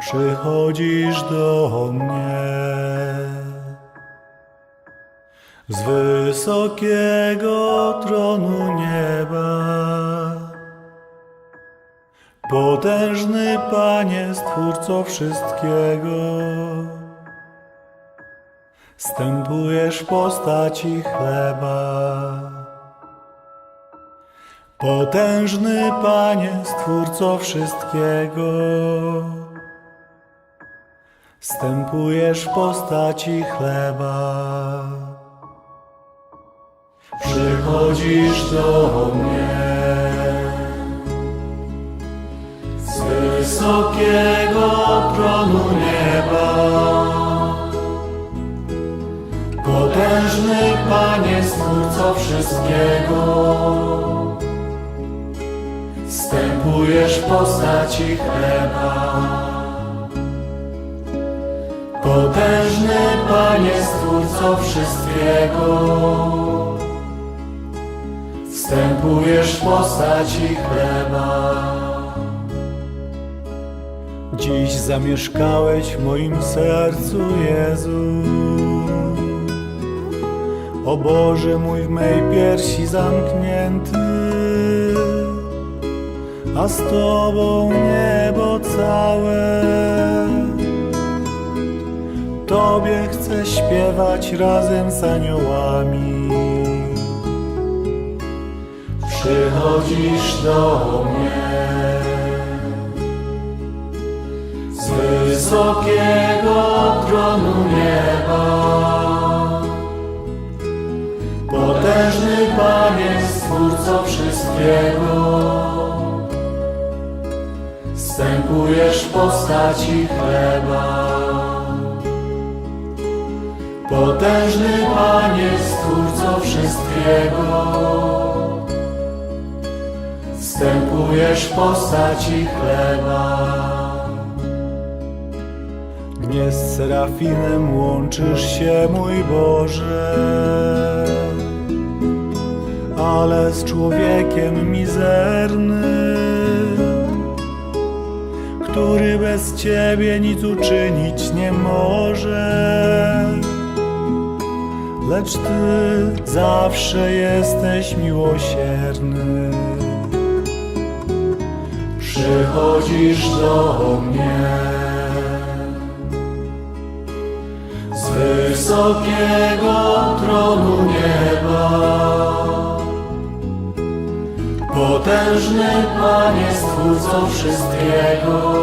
przychodzisz do mnie. Z wysokiego tronu nieba, potężny Panie, Stwórco wszystkiego, stępujesz w postaci chleba. Potężny Panie, Stwórco wszystkiego, Wstępujesz w postaci chleba. Przychodzisz do mnie z wysokiego tronu nieba. Potężny Panie, Stwórco wszystkiego, Wstępujesz w postaci chleba. Potężny Panie, Stwórco wszystkiego, Wstępujesz w postaci chleba. Dziś zamieszkałeś w moim sercu, Jezu. O Boże mój w mej piersi zamknięty, a z Tobą niebo całe. Tobie chcę śpiewać razem z aniołami. Przychodzisz do mnie z wysokiego tronu nieba. Potężny Panie, Stwórco wszystkiego, Wstępujesz w postaci chleba. Potężny Panie, Stwórco wszystkiego, Wstępujesz w postaci chleba. Nie z serafinem łączysz się, mój Boże, ale z człowiekiem mizernym, który bez Ciebie nic uczynić nie może. Lecz Ty zawsze jesteś miłosierny. Przychodzisz do mnie z wysokiego tronu nieba. Potężny Panie, Stwórco wszystkiego,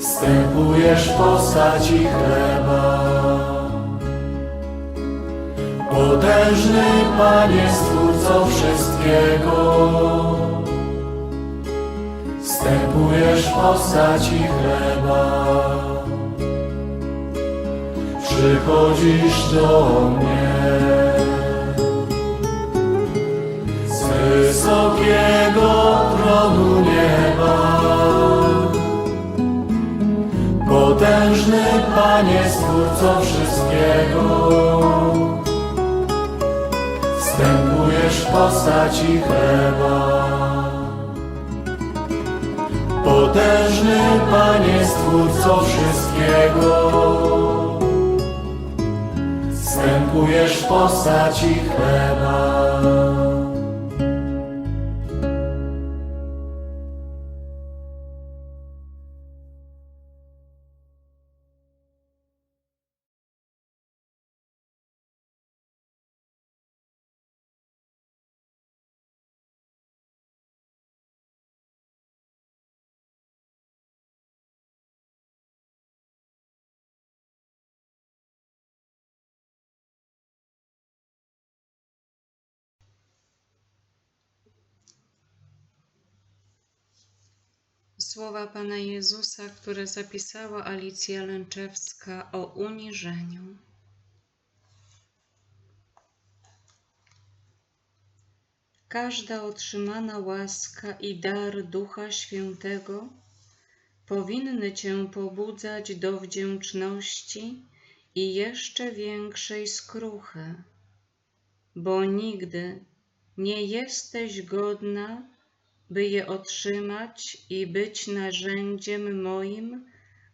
Wstępujesz w postaci chleba. Potężny Panie, Stwórco wszystkiego, Wstępujesz w postaci chleba. Przychodzisz do mnie z wysokiego tronu nieba. Potężny Panie, Stwórco wszystkiego, postaci chleba. Potężny Panie, Stwórco wszystkiego, Wstępujesz w postaci chleba. Słowa Pana Jezusa, które zapisała Alicja Lęczewska o uniżeniu. Każda otrzymana łaska i dar Ducha Świętego powinny Cię pobudzać do wdzięczności i jeszcze większej skruchy, bo nigdy nie jesteś godna by je otrzymać i być narzędziem moim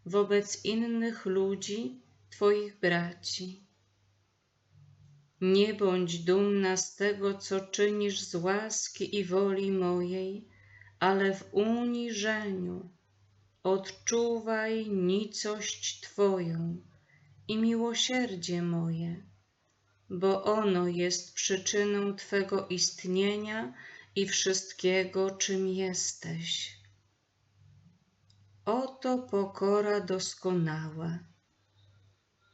wobec innych ludzi, Twoich braci. Nie bądź dumna z tego, co czynisz z łaski i woli mojej, ale w uniżeniu odczuwaj nicość Twoją i miłosierdzie moje, bo ono jest przyczyną Twego istnienia i wszystkiego, czym jesteś. Oto pokora doskonała.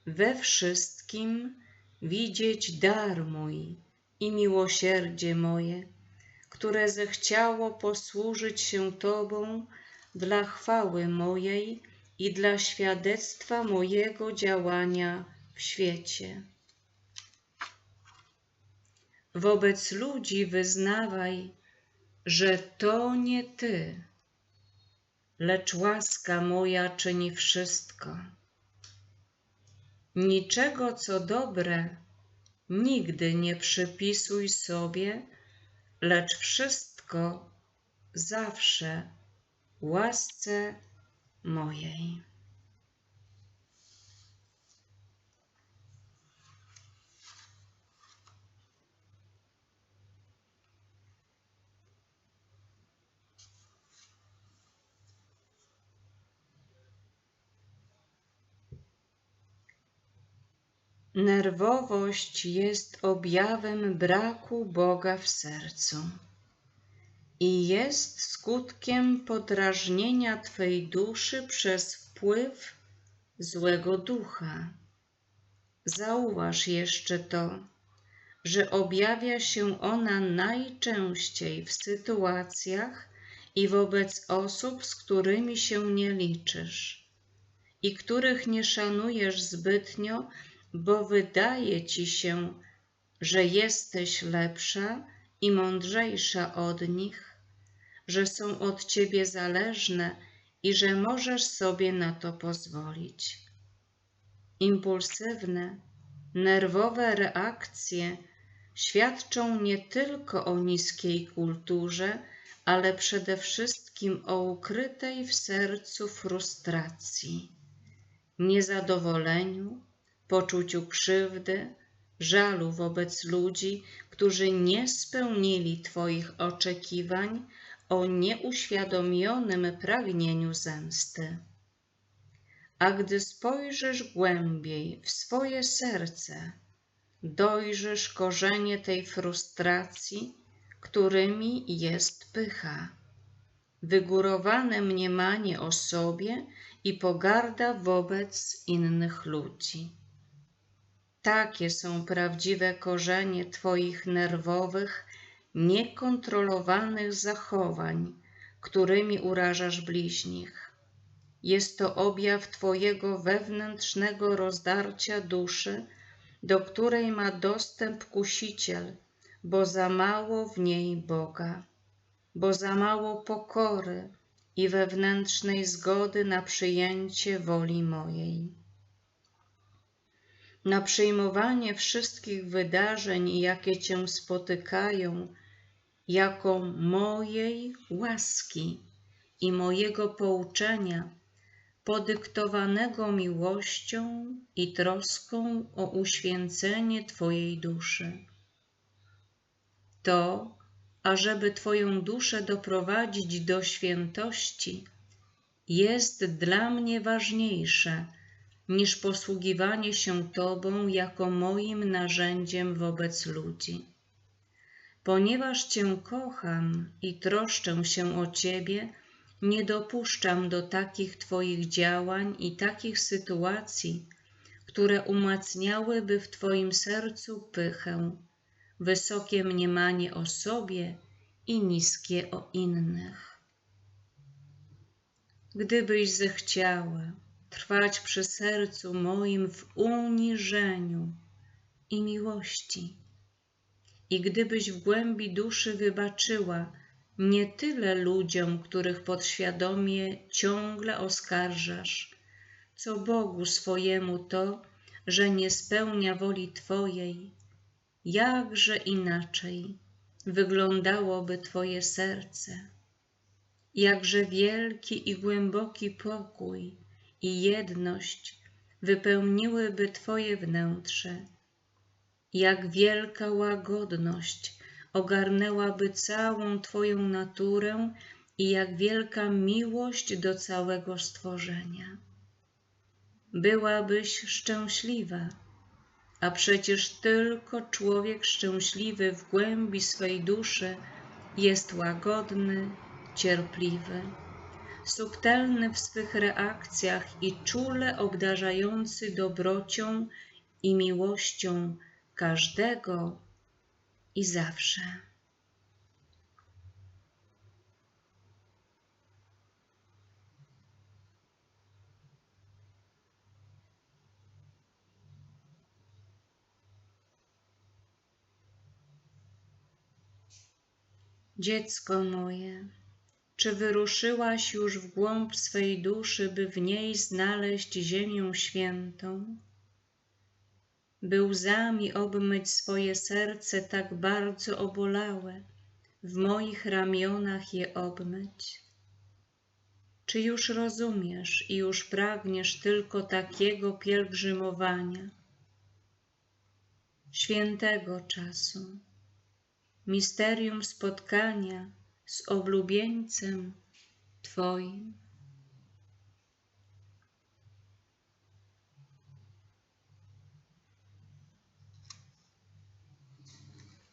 We wszystkim widzieć dar mój i miłosierdzie moje, które zechciało posłużyć się Tobą dla chwały mojej i dla świadectwa mojego działania w świecie. Wobec ludzi wyznawaj, że to nie Ty, lecz łaska moja czyni wszystko. Niczego, co dobre, nigdy nie przypisuj sobie, lecz wszystko zawsze łasce mojej. Nerwowość jest objawem braku Boga w sercu i jest skutkiem podrażnienia Twej duszy przez wpływ złego ducha. Zauważ jeszcze to, że objawia się ona najczęściej w sytuacjach i wobec osób, z którymi się nie liczysz i których nie szanujesz zbytnio, bo wydaje ci się, że jesteś lepsza i mądrzejsza od nich, że są od ciebie zależne i że możesz sobie na to pozwolić. Impulsywne, nerwowe reakcje świadczą nie tylko o niskiej kulturze, ale przede wszystkim o ukrytej w sercu frustracji, niezadowoleniu, poczuciu krzywdy, żalu wobec ludzi, którzy nie spełnili Twoich oczekiwań o nieuświadomionym pragnieniu zemsty. A gdy spojrzysz głębiej w swoje serce, dojrzysz korzenie tej frustracji, którymi jest pycha, wygórowane mniemanie o sobie i pogarda wobec innych ludzi. Takie są prawdziwe korzenie Twoich nerwowych, niekontrolowanych zachowań, którymi urażasz bliźnich. Jest to objaw Twojego wewnętrznego rozdarcia duszy, do której ma dostęp kusiciel, bo za mało w niej Boga, bo za mało pokory i wewnętrznej zgody na przyjęcie woli mojej na przyjmowanie wszystkich wydarzeń, jakie Cię spotykają, jako mojej łaski i mojego pouczenia, podyktowanego miłością i troską o uświęcenie Twojej duszy. To, ażeby Twoją duszę doprowadzić do świętości, jest dla mnie ważniejsze niż posługiwanie się Tobą jako moim narzędziem wobec ludzi. Ponieważ Cię kocham i troszczę się o Ciebie, nie dopuszczam do takich Twoich działań i takich sytuacji, które umacniałyby w Twoim sercu pychę, wysokie mniemanie o sobie i niskie o innych. Gdybyś zechciała, trwać przy sercu moim w uniżeniu i miłości. I gdybyś w głębi duszy wybaczyła nie tyle ludziom, których podświadomie ciągle oskarżasz, co Bogu swojemu to, że nie spełnia woli Twojej, jakże inaczej wyglądałoby Twoje serce jakże wielki i głęboki pokój i jedność wypełniłyby Twoje wnętrze, jak wielka łagodność ogarnęłaby całą Twoją naturę i jak wielka miłość do całego stworzenia. Byłabyś szczęśliwa, a przecież tylko człowiek szczęśliwy w głębi swej duszy jest łagodny, cierpliwy, subtelny w swych reakcjach i czule obdarzający dobrocią i miłością każdego i zawsze. Dziecko moje, czy wyruszyłaś już w głąb swej duszy, by w niej znaleźć ziemię świętą? By łzami obmyć swoje serce tak bardzo obolałe, w moich ramionach je obmyć? Czy już rozumiesz i już pragniesz tylko takiego pielgrzymowania, świętego czasu? misterium spotkania z oblubieńcem Twoim.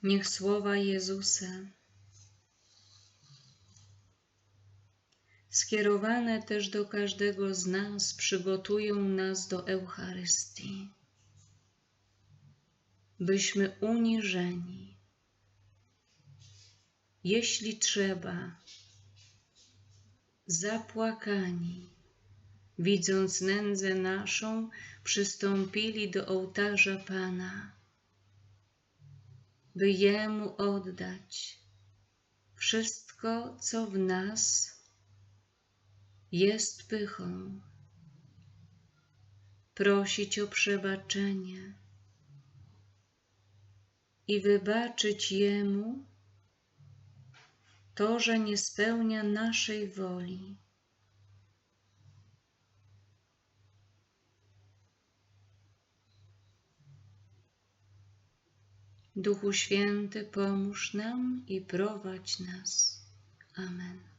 Niech słowa Jezusa, skierowane też do każdego z nas, przygotują nas do Eucharystii, byśmy uniżeni jeśli trzeba, zapłakani, widząc nędzę naszą, przystąpili do ołtarza Pana, by Jemu oddać wszystko, co w nas jest pychą, prosić o przebaczenie i wybaczyć Jemu to, że nie spełnia naszej woli. Duchu Święty, pomóż nam i prowadź nas. Amen.